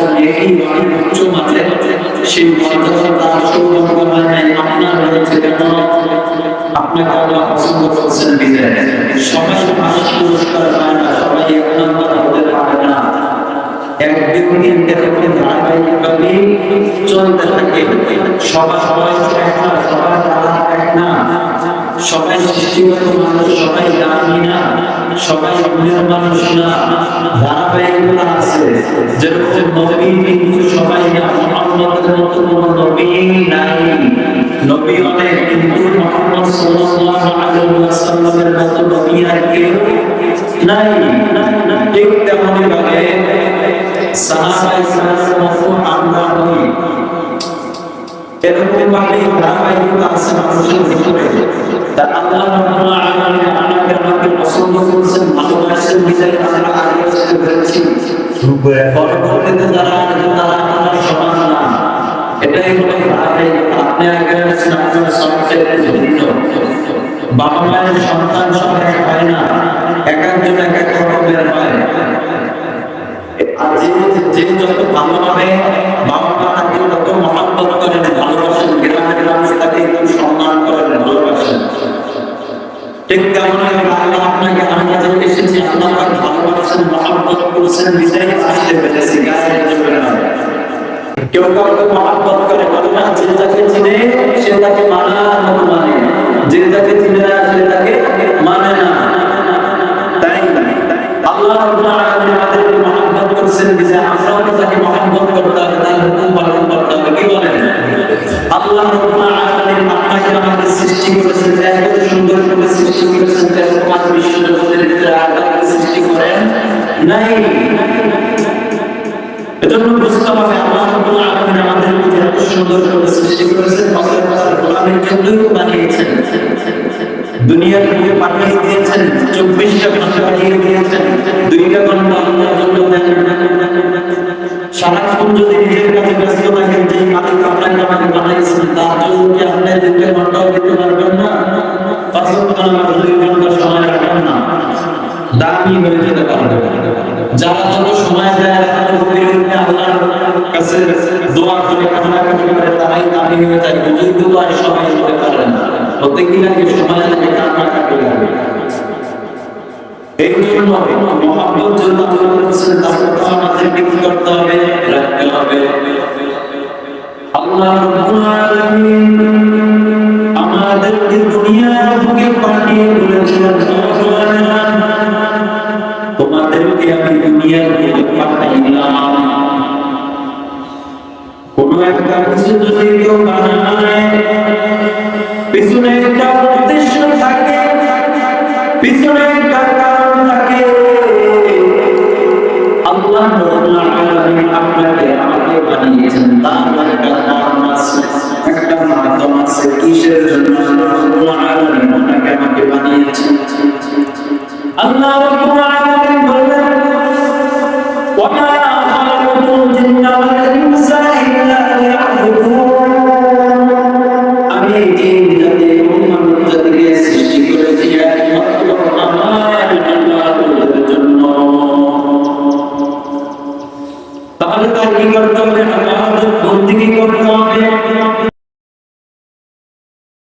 একটা নেকি উচ্চ মাঝে সেই মর্যাদা সৌভাগ্য হয় আপনার হয়েছে কেন আপনাকে আল্লাহ পছন্দ করছেন বিদায় সবাই মানুষ পুরস্কার পায় না, সবাই এক নম্বর হতে পারে না। একদিন তিনটে থেকে ধারাবাহিকভাবে চলতে থাকে। সবার সবাই এক না, সবার দ্বারা এক না। সবাই সৃষ্টিগত সবাই দামি না, সবাই গুণের মানুষ না। ধারাবাহিকতা আছে। যেরকম নবী কিন্তু সবাই মোহাম্মদের নবী নাই। নবী অনেক, কিন্তু নবী আর কেউ নই। এরকম ভাবে ধারাবাহিকতা আছে মানুষের ভিতরে তা আল্লাহ রাব্বুল আলামিন আপনাকে আমাকে পছন্দ করেছেন ভালোবাসেন বিদায় আমরা আগে আসতে পরবর্তীতে যারা আসবে তারা আমার সমান না এটাই হলো ধারাবাহিকতা আপনি আগে আছেন আপনার সবচেয়ে ভিন্ন। বাবা মায়ের সন্তান সব এক হয় না এক একজন এক এক রকমের হয়। আর যে যে যত ভালোভাবে বাবা সুন্দর করে সৃষ্টি করেছেন নাই। এজন্য বুঝতে হবে আল্লাহ রাব্বুল আলামিন আমাদেরকে এত সুন্দর করে সৃষ্টি করেছেন বছর বছর গোলামের জন্যই বানিয়েছেন। দুনিয়ার বুকে পাঠিয়ে দিয়েছেন, চব্বিশটা ঘণ্টা পাঠিয়ে দিয়েছেন। দুইটা ঘণ্টা আল্লাহর জন্য সারাক্ষণ যদি নিজের কাছে ব্যস্ত থাকেন যে মালিক আপনাকে আমাকে বানাইছেন তার জন্য কি আপনি দুইটা ঘন্টাও দিতে পারবেন না? পাঁচ ঘণ্টা, দুই ঘণ্টা সময় রাখেন না। দামি হয়ে যেতে পারবে যারা যত সময় দেয় আল্লাহর কাছে দোয়া করে কান্নাকাটি করে তারাই দামি হয়ে যায় বুজুর্গ তো আর সবাই হতে পারে না। হতে কি লাগে সময় লাগে কান্নাকাটি লাগে। এই জন্য মহাব্বত জন্য আল্লাহ বলেছেন তাকে তো আমাদেরকে কি করতে হবে? রাখতে হবে। আল্লাহ রাব্বুল আলামিন আমাদেরকে দুনিয়ার বুকে পাঠিয়ে নওজওয়ানেরা তোমাদেরকে আমি দুনিয়ার কোন একটা কিছু যদি কেউ পিছনে একটা উদ্দেশ্য থাকে, পিছনে একটা কারণ থাকে। আল্লাহ আপনাকে আমাকে বানিয়েছেন। তার একটা কারণ আছে, একটা মাধ্যম আছে, কিসের জন্য আল্লাহ আপনাকে আমাকে বানিয়েছেন? আল্লাহ परिवर्तन में अनाज बुद्धि को निकाल दिया।